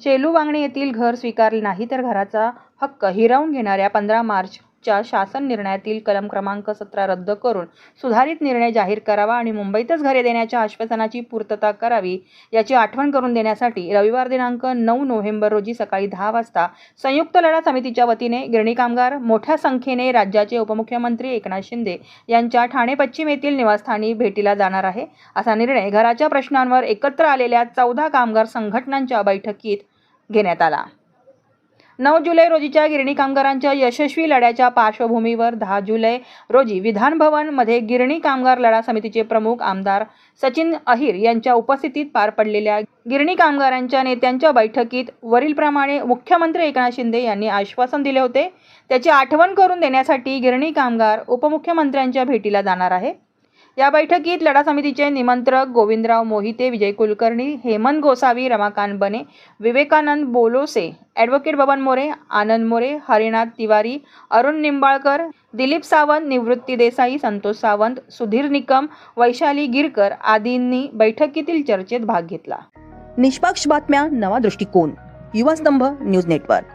शेलू वांगणे येथील घर स्वीकारले नाही तर घराचा हक्क हिरावून घेणाऱ्या पंधरा मार्च च्या शासन निर्णयातील कलम क्रमांक सतरा रद्द करून सुधारित निर्णय जाहीर करावा आणि मुंबईतच घरे देण्याच्या आश्वासनाची पूर्तता करावी याची आठवण करून देण्यासाठी रविवार दिनांक नऊ नोव्हेंबर रोजी सकाळी दहा वाजता संयुक्त लढा समितीच्या वतीने गिरणी कामगार मोठ्या संख्येने राज्याचे उपमुख्यमंत्री एकनाथ शिंदे यांच्या ठाणे पश्चिम येथील निवासस्थानी भेटीला जाणार आहे. असा निर्णय घराच्या प्रश्नांवर एकत्र आलेल्या चौदा कामगार संघटनांच्या बैठकीत घेण्यात आला. नऊ जुलै रोजीच्या गिरणी कामगारांच्या यशस्वी लढ्याच्या पार्श्वभूमीवर दहा जुलै रोजी विधान भवनमध्ये गिरणी कामगार लढा समितीचे प्रमुख आमदार सचिन अहिर यांच्या उपस्थितीत पार पडलेल्या गिरणी कामगारांच्या नेत्यांच्या बैठकीत वरीलप्रमाणे मुख्यमंत्री एकनाथ शिंदे यांनी आश्वासन दिले होते. त्याची आठवण करून देण्यासाठी गिरणी कामगार उपमुख्यमंत्र्यांच्या भेटीला जाणार आहे. या बैठकीत लढा समितीचे निमंत्रक गोविंदराव मोहिते विजय कुलकर्णी हेमंत गोसावी रमाकांत बने विवेकानंद बोलोसे ॲडव्होकेट बबन मोरे आनंद मोरे हरिनाथ तिवारी अरुण निंबाळकर दिलीप सावंत निवृत्ती देसाई संतोष सावंत सुधीर निकम वैशाली गिरकर आदींनी बैठकीतील चर्चेत भाग घेतला. निष्पक्ष बातम्या नवा दृष्टिकोन. युवा स्तंभ न्यूज नेटवर्क.